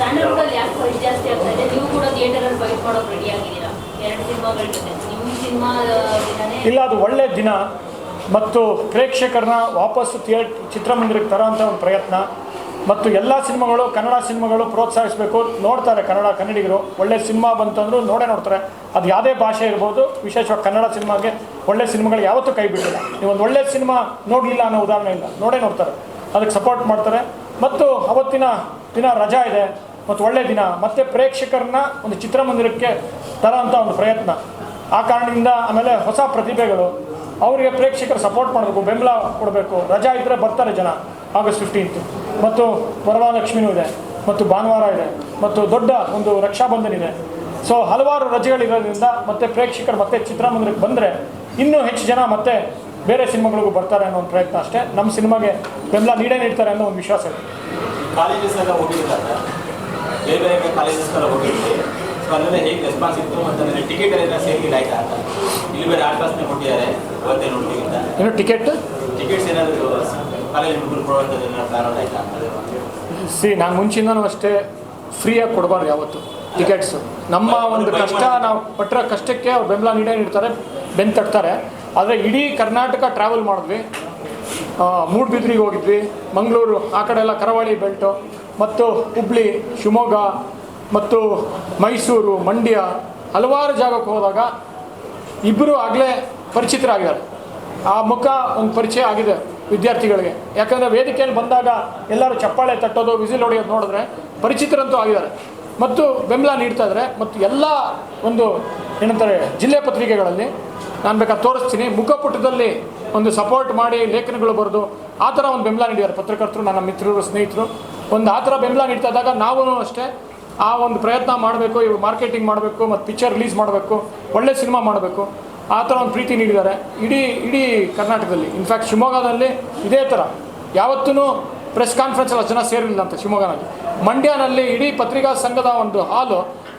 ಯಾಕೆ ಜಾಸ್ತಿ ಆಗ್ತಾ ನೀವು ಕೂಡ ಥಿಯೇಟರ್ ಅಲ್ಲಿ ಫೈಟ್ ಮಾಡೋಕೆ ರೆಡಿ ಎರಡು ಸಿನಿಮಾಗಳ ಜೊತೆ. ನಿಮ್ಮ ಸಿನಿಮಾ ಇಲ್ಲ, ಅದು ಒಳ್ಳೆ ದಿನ. ಮತ್ತು ಪ್ರೇಕ್ಷಕರನ್ನ ವಾಪಸ್ಸು ಥಿಯೇಟ್ ಚಿತ್ರಮಂದಿರಕ್ಕೆ ತರೋಂಥ ಒಂದು ಪ್ರಯತ್ನ. ಮತ್ತು ಎಲ್ಲ ಸಿನಿಮಾಗಳು ಕನ್ನಡ ಸಿನಿಮಾಗಳು ಪ್ರೋತ್ಸಾಹಿಸಬೇಕು. ನೋಡ್ತಾರೆ ಕನ್ನಡ ಕನ್ನಡಿಗರು. ಒಳ್ಳೆ ಸಿನಿಮಾ ಬಂತಂದ್ರು ನೋಡೇ ನೋಡ್ತಾರೆ. ಅದು ಯಾವುದೇ ಭಾಷೆ ಇರ್ಬೋದು. ವಿಶೇಷವಾಗಿ ಕನ್ನಡ ಸಿನಿಮಾಗೆ ಒಳ್ಳೆ ಸಿನಿಮಾಗಳು ಯಾವತ್ತೂ ಕೈ ಬಿಡಲ್ಲ ನೀವು ಒಂದು ಒಳ್ಳೆ ಸಿನಿಮಾ ನೋಡಲಿಲ್ಲ ಅನ್ನೋ ಉದಾಹರಣೆ ಇಲ್ಲ. ನೋಡೇ ನೋಡ್ತಾರೆ. ಅದಕ್ಕೆ ಸಪೋರ್ಟ್ ಮಾಡ್ತಾರೆ. ಮತ್ತು ಅವತ್ತಿನ ದಿನ ರಜಾ ಇದೆ. ಮತ್ತು ಒಳ್ಳೆ ದಿನ. ಮತ್ತು ಪ್ರೇಕ್ಷಕರನ್ನ ಒಂದು ಚಿತ್ರಮಂದಿರಕ್ಕೆ ತರೋಂಥ ಒಂದು ಪ್ರಯತ್ನ. ಆ ಕಾರಣದಿಂದ ಆಮೇಲೆ ಹೊಸ ಪ್ರತಿಭೆಗಳು. ಅವರಿಗೆ ಪ್ರೇಕ್ಷಕರು ಸಪೋರ್ಟ್ ಮಾಡಬೇಕು, ಬೆಂಬಲ ಕೊಡಬೇಕು. ರಜಾ ಇದ್ದರೆ ಬರ್ತಾರೆ ಜನ ಆಗಸ್ಟ್ ಫಿಫ್ಟೀನ್ತ್ ಮತ್ತು ವರಮಹಾಲಕ್ಷ್ಮಿನೂ ಇದೆ, ಮತ್ತು ಭಾನುವಾರ ಇದೆ, ಮತ್ತು ದೊಡ್ಡ ಒಂದು ರಕ್ಷಾಬಂಧನ ಇದೆ. ಸೊ ಹಲವಾರು ರಜೆಗಳಿರೋದ್ರಿಂದ ಮತ್ತೆ ಪ್ರೇಕ್ಷಕರು ಮತ್ತೆ ಚಿತ್ರಮಂದಿರಕ್ಕೆ ಬಂದರೆ ಇನ್ನೂ ಹೆಚ್ಚು ಜನ ಮತ್ತೆ ಬೇರೆ ಸಿನಿಮಾಗಳಿಗೂ ಬರ್ತಾರೆ ಅನ್ನೋ ಒಂದು ಪ್ರಯತ್ನ ಅಷ್ಟೇ. ನಮ್ಮ ಸಿನಿಮಾಗೆ ಬೆಂಬಲ ನೀಡೇ ನೀಡ್ತಾರೆ ಅನ್ನೋ ಒಂದು ವಿಶ್ವಾಸ ಇದೆ. ಬೇರೆ ಬೇರೆ ಕಾಲೇಜಸ್ ಹೋಗಿದ್ವಿ. ಸೊ ಅಲ್ಲೆಲ್ಲ ಹೇಗೆ ರೆಸ್ಪಾನ್ಸ್ ಇತ್ತು ಮತ್ತು ಅಂದರೆ ಟಿಕೆಟ್ ಎಲ್ಲ ಸೇರಿಲ್ಲ ಆಯ್ತಾ ಅಂತ. ಇಲ್ಲಿ ಬೇರೆ ಆಡ್ಪಾಸ್ನೇ ಕೊಟ್ಟಿದ್ದಾರೆ ಅವತ್ತೇ ನೋಡ್ತೀವಿಂತ ಇನ್ನು ಟಿಕೆಟ್ ಟಿಕೆಟ್ಸ್ ಏನಾದರೂ ಕಾಲೇಜ್ ಹುಡುಗರು ಕೊಡುವಂಥದ್ದು ಏನಾದ್ರು ಪ್ಲಾನ್ ಆಯ್ತಾ? ಸಿ ನಾನು ಮುಂಚಿಂದನೂ ಅಷ್ಟೇ ಫ್ರೀಯಾಗಿ ಕೊಡಬಾರ್ದು ಯಾವತ್ತು ಟಿಕೆಟ್ಸು ನಮ್ಮ ಒಂದು ಕಷ್ಟ ನಾವು ಪಟ್ಟಿರೋ ಕಷ್ಟಕ್ಕೆ ಅವ್ರು ಬೆಂಬಲ ನೀಡೇ ನೀಡ್ತಾರೆ ಬೆನ್ ತಟ್ತಾರೆ. ಆದರೆ ಇಡೀ ಕರ್ನಾಟಕ ಟ್ರಾವೆಲ್ ಮಾಡಿದ್ವಿ. ಮೂಡ್ಬಿದ್ರಿಗೆ ಹೋಗಿದ್ವಿ ಮಂಗಳೂರು ಆ ಕಡೆ ಎಲ್ಲ ಕರಾವಳಿ ಬೆಲ್ಟು ಮತ್ತು ಹುಬ್ಳಿ, ಶಿವಮೊಗ್ಗ ಮತ್ತು ಮೈಸೂರು, ಮಂಡ್ಯ ಹಲವಾರು ಜಾಗಕ್ಕೆ ಹೋದಾಗ ಇಬ್ಬರು ಆಗಲೇ ಪರಿಚಿತರಾಗಿದ್ದಾರೆ. ಆ ಮುಖ ಒಂದು ಪರಿಚಯ ಆಗಿದೆ ವಿದ್ಯಾರ್ಥಿಗಳಿಗೆ. ಯಾಕಂದರೆ ವೇದಿಕೆಯಲ್ಲಿ ಬಂದಾಗ ಎಲ್ಲರೂ ಚಪ್ಪಾಳೆ ತಟ್ಟೋದು, ವಿಸಿಲ್ ಹೊಡೆಯೋದು ನೋಡಿದ್ರೆ ಪರಿಚಿತರಂತೂ ಆಗಿದ್ದಾರೆ. ಮತ್ತು ಬೆಂಬಲ ನೀಡ್ತಾ ಇದ್ದಾರೆ. ಮತ್ತು ಎಲ್ಲ ಒಂದು ಏನಂತಾರೆ, ಜಿಲ್ಲೆ ಪತ್ರಿಕೆಗಳಲ್ಲಿ ನಾನು ಬೇಕಾದ್ರೆ ತೋರಿಸ್ತೀನಿ. ಮುಖಪುಟದಲ್ಲಿ ಒಂದು ಸಪೋರ್ಟ್ ಮಾಡಿ ಲೇಖನಗಳು ಬರೆದು ಆ ಥರ ಒಂದು ಬೆಂಬಲ ನೀಡಿದ್ದಾರೆ. ಪತ್ರಕರ್ತರು, ನನ್ನ ಮಿತ್ರರು, ಸ್ನೇಹಿತರು. ಒಂದು ಆ ಥರ ಬೆಂಬಲ ನೀಡ್ತಾ ಇದ್ದಾಗ ನಾವು ಅಷ್ಟೇ ಆ ಒಂದು ಪ್ರಯತ್ನ ಮಾಡಬೇಕು ಇವು ಮಾರ್ಕೆಟಿಂಗ್ ಮಾಡಬೇಕು, ಮತ್ತು ಪಿಕ್ಚರ್ ರಿಲೀಸ್ ಮಾಡಬೇಕು, ಒಳ್ಳೆ ಸಿನಿಮಾ ಮಾಡಬೇಕು. ಆ ಥರ ಒಂದು ಪ್ರೀತಿ ನೀಡಿದ್ದಾರೆ. ಇಡೀ ಇಡೀ ಕರ್ನಾಟಕದಲ್ಲಿ ಇನ್ಫ್ಯಾಕ್ಟ್ ಶಿವಮೊಗ್ಗದಲ್ಲಿ ಇದೇ ಥರ. ಯಾವತ್ತೂ ಪ್ರೆಸ್ ಕಾನ್ಫರೆನ್ಸಲ್ಲಿ ಜನ ಸೇರಿಲ್ಲ ಅಂತ ಶಿವಮೊಗ್ಗನಲ್ಲಿ. ಮಂಡ್ಯನಲ್ಲಿ ಇಡೀ ಪತ್ರಿಕಾ ಸಂಘದ ಒಂದು ಹಾಲು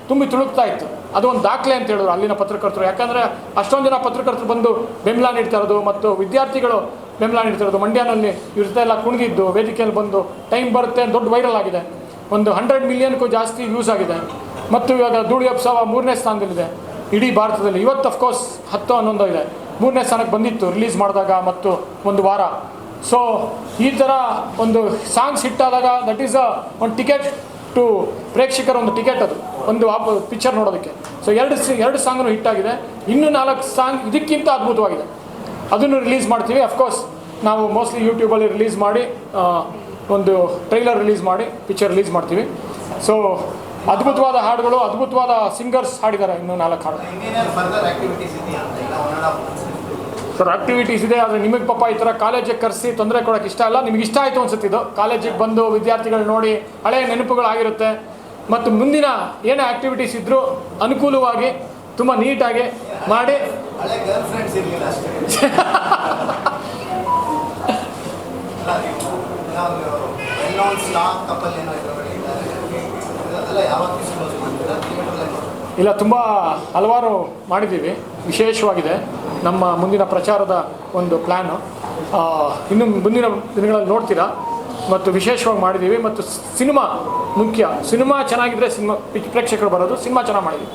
ತುಂಬಿ ತುಳುಕ್ತಾ ಇತ್ತು. ಅದು ಒಂದು ದಾಖಲೆ ಅಂತ ಹೇಳಿದ್ರು ಅಲ್ಲಿನ ಪತ್ರಕರ್ತರು. ಯಾಕಂದರೆ ಅಷ್ಟೊಂದು ಜನ ಪತ್ರಕರ್ತರು ಬಂದು ಬೆಂಬಲ ನೀಡ್ತಾ ಇರೋದು, ಮತ್ತು ವಿದ್ಯಾರ್ಥಿಗಳು ಬೆಂಬಲ ನೀಡ್ತಾ ಇರೋದು ಮಂಡ್ಯನಲ್ಲಿ ಇವ್ರ ಎಲ್ಲ ಕುಣಿದಿದ್ದು, ವೇದಿಕೆಯಲ್ಲಿ ಬಂದು ಟೈಮ್ ಬರುತ್ತೆ, ದೊಡ್ಡ ವೈರಲ್ ಆಗಿದೆ. ಒಂದು ಹಂಡ್ರೆಡ್ ಮಿಲಿಯನ್ಗೂ ಜಾಸ್ತಿ ವ್ಯೂಸ್ ಆಗಿದೆ. ಮತ್ತು ಇವಾಗ ಧೂಳಿ ಅಪ್ಸವ ಮೂರನೇ ಸ್ಥಾನದಲ್ಲಿದೆ. ಇಡೀ ಭಾರತದಲ್ಲಿ ಇವತ್ತು ಅಫ್ಕೋರ್ಸ್ ಹತ್ತು ಹನ್ನೊಂದು ಇದೆ. ಮೂರನೇ ಸ್ಥಾನಕ್ಕೆ ಬಂದಿತ್ತು ರಿಲೀಸ್ ಮಾಡಿದಾಗ ಮತ್ತು ಒಂದು ವಾರ. ಸೊ ಈ ಥರ ಒಂದು ಸಾಂಗ್ಸ್ ಹಿಟ್ಟಾದಾಗ ದಟ್ ಈಸ್ ಅ ಒಂದು ಟಿಕೆಟ್ ಟು ಪ್ರೇಕ್ಷಕರ ಒಂದು ಟಿಕೆಟ್ ಅದು. ಒಂದು ವಾಪ ಪಿಕ್ಚರ್ ನೋಡೋದಕ್ಕೆ. ಸೊ, ಎರಡು ಎರಡು ಸಾಂಗ್ನು ಆಗಿದೆ. ಇನ್ನೂ ನಾಲ್ಕು ಸಾಂಗ್ ಇದಕ್ಕಿಂತ ಅದ್ಭುತವಾಗಿದೆ. ಅದನ್ನು ರಿಲೀಸ್ ಮಾಡ್ತೀವಿ. ಅಫ್ಕೋರ್ಸ್ ನಾವು ಮೋಸ್ಟ್ಲಿ ಯೂಟ್ಯೂಬಲ್ಲಿ ರಿಲೀಸ್ ಮಾಡಿ ಒಂದು ಟ್ರೈಲರ್ ರಿಲೀಸ್ ಮಾಡಿ ಪಿಕ್ಚರ್ ರಿಲೀಸ್ ಮಾಡ್ತೀವಿ. ಸೊ ಅದ್ಭುತವಾದ ಹಾಡುಗಳು ಅದ್ಭುತವಾದ ಸಿಂಗರ್ಸ್ ಹಾಡಿದ್ದಾರೆ ಇನ್ನೂ ನಾಲ್ಕು ಹಾಡು. ಸರ್ ಆಕ್ಟಿವಿಟೀಸ್ ಇದೆ ಆದರೆ ನಿಮಗೆ ಪಾಪ ಈ ಥರ ಕಾಲೇಜಿಗೆ ಕರೆಸಿ ತೊಂದರೆ ಕೊಡೋಕೆ ಇಷ್ಟ ಇಲ್ಲ ನಿಮ್ಗೆ ಇಷ್ಟ ಆಯಿತು ಅನ್ಸುತ್ತೆ ಇದು. ಕಾಲೇಜಿಗೆ ಬಂದು ವಿದ್ಯಾರ್ಥಿಗಳು ನೋಡಿ ಹಳೆಯ ನೆನಪುಗಳಾಗಿರುತ್ತೆ. ಮತ್ತು ಮುಂದಿನ ಏನೇ ಆಕ್ಟಿವಿಟೀಸ್ ಇದ್ದರೂ ಅನುಕೂಲವಾಗಿ ತುಂಬ ನೀಟಾಗಿ ಮಾಡಿ. ಇಲ್ಲ ತುಂಬ ಹಲವಾರು ಮಾಡಿದ್ದೀವಿ. ವಿಶೇಷವಾಗಿದೆ. ನಮ್ಮ ಮುಂದಿನ ಪ್ರಚಾರದ ಒಂದು ಪ್ಲ್ಯಾನು ಇನ್ನು ಮುಂದಿನ ದಿನಗಳಲ್ಲಿ ನೋಡ್ತೀರಾ. ಮತ್ತು ವಿಶೇಷವಾಗಿ ಮಾಡಿದ್ದೀವಿ. ಮತ್ತು ಸಿನಿಮಾ ಮುಖ್ಯ. ಸಿನಿಮಾ ಚೆನ್ನಾಗಿದ್ದರೆ ಸಿನಿಮಾ ಪ್ರೇಕ್ಷಕರು ಬರೋದು. ಸಿನಿಮಾ ಚೆನ್ನಾಗಿ ಮಾಡಿದ್ದೀವಿ.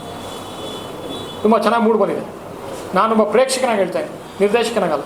ತುಂಬ ಚೆನ್ನಾಗಿ ಮೂಡ್ ಬಂದಿದೆ. ನಾನೊಬ್ಬ ಪ್ರೇಕ್ಷಕನಾಗಿ ಹೇಳ್ತೇನೆ ನಿರ್ದೇಶಕನಾಗಲ್ಲ.